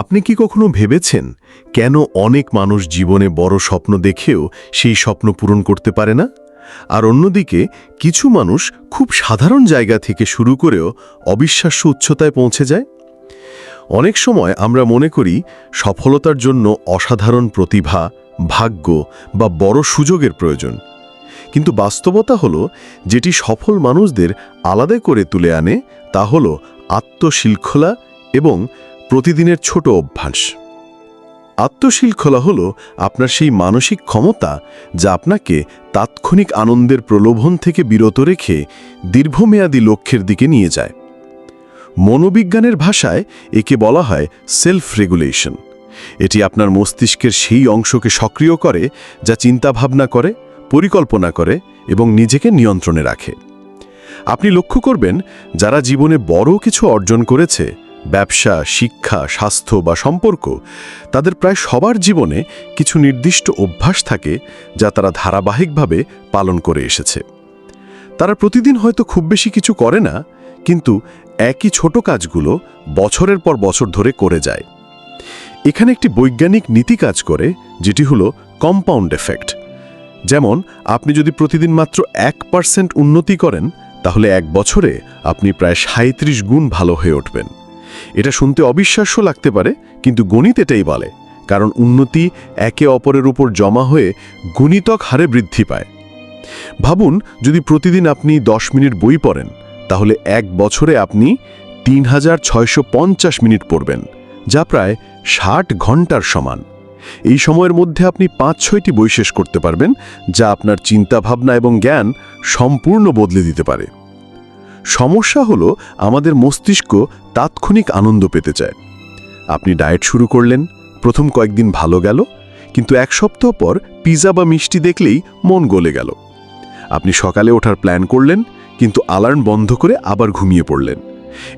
আপনি কি কখনো ভেবেছেন কেন অনেক মানুষ জীবনে বড় স্বপ্ন দেখেও সেই স্বপ্ন পূরণ করতে পারে না? আর অন্যদিকে, কিছু মানুষ খুব সাধারণ জায়গা থেকে শুরু করেও অবিশ্বাস্য উচ্চতায় পৌঁছে যায়। অনেক সময় আমরা মনে করি সফলতার জন্য অসাধারণ প্রতিভা, ভাগ্য বা বড় সুযোগের প্রয়োজন। কিন্তু বাস্তবতা হলো, যেটি সফল মানুষদের আলাদা করে তুলে আনে তা হল আত্মশৃঙ্খলা এবং প্রতিদিনের ছোট অভ্যাস। আত্মশৃঙ্খলা হল আপনার সেই মানসিক ক্ষমতা যা আপনাকে তাৎক্ষণিক আনন্দের প্রলোভন থেকে বিরত রেখে দীর্ঘমেয়াদী লক্ষ্যের দিকে নিয়ে যায়। মনোবিজ্ঞানের ভাষায় একে বলা হয় সেলফ রেগুলেশন এটি আপনার মস্তিষ্কের সেই অংশকে সক্রিয় করে যা চিন্তাভাবনা করে, পরিকল্পনা করে এবং নিজেকে নিয়ন্ত্রণে রাখে। আপনি লক্ষ্য করবেন, যারা জীবনে বড় কিছু অর্জন করেছে ব্যবসা, শিক্ষা, স্বাস্থ্য বা সম্পর্ক, তাদের প্রায় সবার জীবনে কিছু নির্দিষ্ট অভ্যাস থাকে যা তারা ধারাবাহিকভাবে পালন করে এসেছে। তারা প্রতিদিন হয়তো খুব বেশি কিছু করে না, কিন্তু একই ছোট কাজগুলো বছরের পর বছর ধরে করে যায়। এখানে একটি বৈজ্ঞানিক নীতি কাজ করে, যেটি হলো কম্পাউন্ড এফেক্ট যেমন, আপনি যদি প্রতিদিন মাত্র এক পার্সেন্ট উন্নতি করেন, তাহলে এক বছরে আপনি প্রায় সাঁত্রিশ গুণ ভালো হয়ে উঠবেন। এটা শুনতে অবিশ্বাস্য লাগতে পারে, কিন্তু গণিত এটাই বলে, কারণ উন্নতি একে অপরের উপর জমা হয়ে গুণিতক হারে বৃদ্ধি পায়। ভাবুন, যদি প্রতিদিন আপনি দশ মিনিট বই পড়েন, তাহলে এক বছরে আপনি তিন হাজার ছয়শো পঞ্চাশ মিনিট পড়বেন, যা প্রায় ষাট ঘণ্টার সমান। এই সময়ের মধ্যে আপনি পাঁচ ছয়টি বই শেষ করতে পারবেন, যা আপনার চিন্তাভাবনা এবং জ্ঞান সম্পূর্ণ বদলে দিতে পারে। সমস্যা হলো আমাদের মস্তিষ্ক তাৎক্ষণিক আনন্দ পেতে চায়। আপনি ডায়েট শুরু করলেন, প্রথম কয়েকদিন ভালো গেল, কিন্তু এক সপ্তাহ পর পিজা বা মিষ্টি দেখলেই মন গলে গেল। আপনি সকালে ওঠার প্ল্যান করলেন, কিন্তু অ্যালার্ম বন্ধ করে আবার ঘুমিয়ে পড়লেন।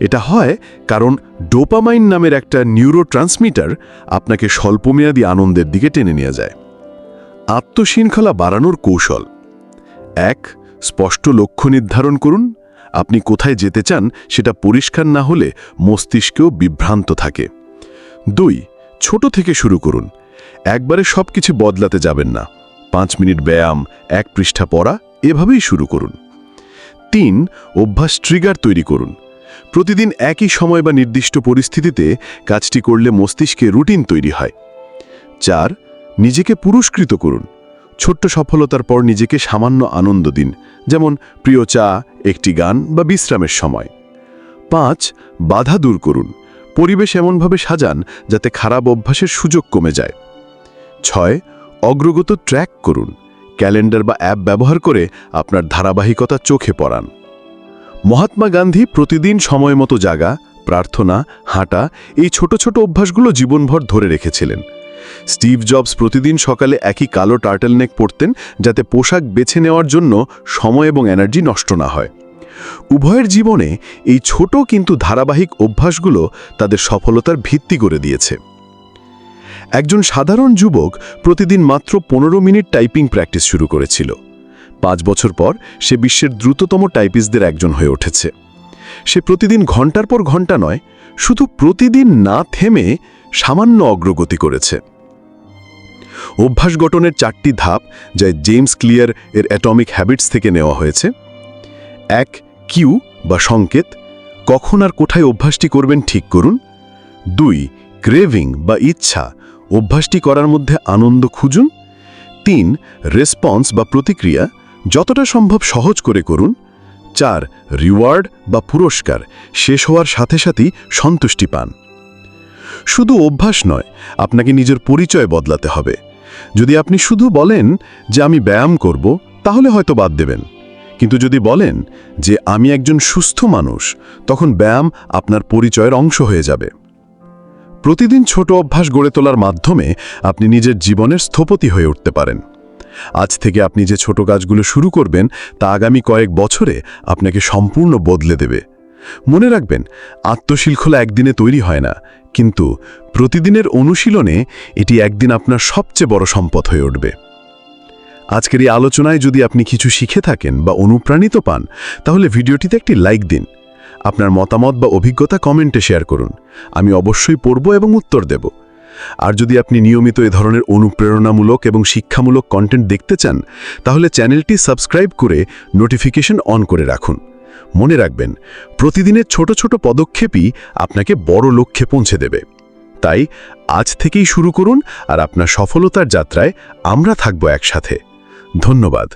এটা হয় কারণ ডোপামাইন নামের একটা নিউরো ট্রান্সমিটার আপনাকে স্বল্পমেয়াদী আনন্দের দিকে টেনে নিয়ে যায়। আত্মশৃঙ্খলা বাড়ানোর কৌশল। এক, স্পষ্ট লক্ষ্য নির্ধারণ করুন আপনি কোথায় যেতে চান সেটা পরিষ্কার না হলে মস্তিষ্কেও বিভ্রান্ত থাকে। দুই, ছোট থেকে শুরু করুন। একবারে সব কিছু বদলাতে যাবেন না। পাঁচ মিনিট ব্যায়াম, এক পৃষ্ঠা পড়া, এভাবেই শুরু করুন। তিন, অভ্যাস ট্রিগার তৈরি করুন। প্রতিদিন একই সময় বা নির্দিষ্ট পরিস্থিতিতে কাজটি করলে মস্তিষ্কে রুটিন তৈরি হয়। চার, নিজেকে পুরস্কৃত করুন। ছোট্ট সফলতার পর নিজেকে সামান্য আনন্দ দিন, যেমন প্রিয় চা, একটি গান বা বিশ্রামের সময়। পাঁচ, বাধা দূর করুন। পরিবেশ এমনভাবে সাজান যাতে খারাপ অভ্যাসের সুযোগ কমে যায়। ছয়, অগ্রগত ট্র্যাক করুন। ক্যালেন্ডার বা অ্যাপ ব্যবহার করে আপনার ধারাবাহিকতা চোখে পড়ান। মহাত্মা গান্ধী প্রতিদিন সময় মতো জাগা, প্রার্থনা, হাঁটা এই ছোট ছোট অভ্যাসগুলো জীবনভর ধরে রেখেছিলেন। স্টিভ জবস প্রতিদিন সকালে একই কালো টার্টেল নেক পরতেন যাতে পোশাক বেছে নেওয়ার জন্য সময় এবং এনার্জি নষ্ট না হয়। উভয়ের জীবনে এই ছোট কিন্তু ধারাবাহিক অভ্যাসগুলো তাদের সফলতার ভিত্তি করে দিয়েছে। একজন সাধারণ যুবক প্রতিদিন মাত্র পনেরো মিনিট টাইপিং প্র্যাকটিস শুরু করেছিল। পাঁচ বছর পর সে বিশ্বের দ্রুততম টাইপিস্টদের একজন হয়ে উঠেছে। সে প্রতিদিন ঘণ্টার পর ঘণ্টা নয়, শুধু প্রতিদিন না থেমে সামান্য অগ্রগতি করেছে। অভ্যাস গঠনের চারটি ধাপ যা জেমস ক্লিয়ার এর অ্যাটমিক হ্যাবিটস থেকে নেওয়া হয়েছে। এক, কিউ বা সংকেত, কখন আর কোথায় অভ্যাসটি করবেন ঠিক করুন। দুই, ক্রেভিং বা ইচ্ছা, অভ্যাসটি করার মধ্যে আনন্দ খুঁজুন। তিন, রেসপন্স বা প্রতিক্রিয়া, যতটা সম্ভব সহজ করে করুন। চার রিওয়ার্ড বা পুরস্কার, শেষ হওয়ার সাথে সাথেই সন্তুষ্টি পান। শুধু অভ্যাস নয়, আপনাকে নিজের পরিচয় বদলাতে হবে। যদি আপনি শুধু বলেন যে আমি ব্যায়াম করব, তাহলে হয়তো বাদ দেবেন। কিন্তু যদি বলেন যে আমি একজন সুস্থ মানুষ, তখন ব্যায়াম আপনার পরিচয়ের অংশ হয়ে যাবে। প্রতিদিন ছোট অভ্যাস গড়ে তোলার মাধ্যমে আপনি নিজের জীবনের স্থপতি হয়ে উঠতে পারেন। আজ থেকে আপনি যে ছোট কাজগুলো শুরু করবেন, তা আগামী কয়েক বছরে আপনাকে সম্পূর্ণ বদলে দেবে। মনে রাখবেন আত্মশৃঙ্খলা একদিনে তৈরি হয় না, কিন্তু প্রতিদিনের অনুশীলনে এটি একদিন আপনার সবচেয়ে বড় সম্পদ হয়ে উঠবে। আজকের এই আলোচনায় যদি আপনি কিছু শিখে থাকেন বা অনুপ্রাণিত পান, তাহলে ভিডিওটিতে একটি লাইক দিন। আপনার মতামত বা অভিজ্ঞতা কমেন্টে শেয়ার করুন। আমি অবশ্যই পড়ব এবং উত্তর দেব। আর যদি আপনি নিয়মিত এ ধরনের অনুপ্রেরণামূলক এবং শিক্ষামূলক কন্টেন্ট দেখতে চান, তাহলে চ্যানেলটি সাবস্ক্রাইব করে নোটিফিকেশন অন করে রাখুন। মনে রাখবেন, প্রতিদিনের ছোট ছোট পদক্ষেপই আপনাকে বড় লক্ষ্যে পৌঁছে দেবে। তাই আজ থেকেই শুরু করুন আর আপনার সফলতার যাত্রায় আমরা থাকব একসাথে। ধন্যবাদ।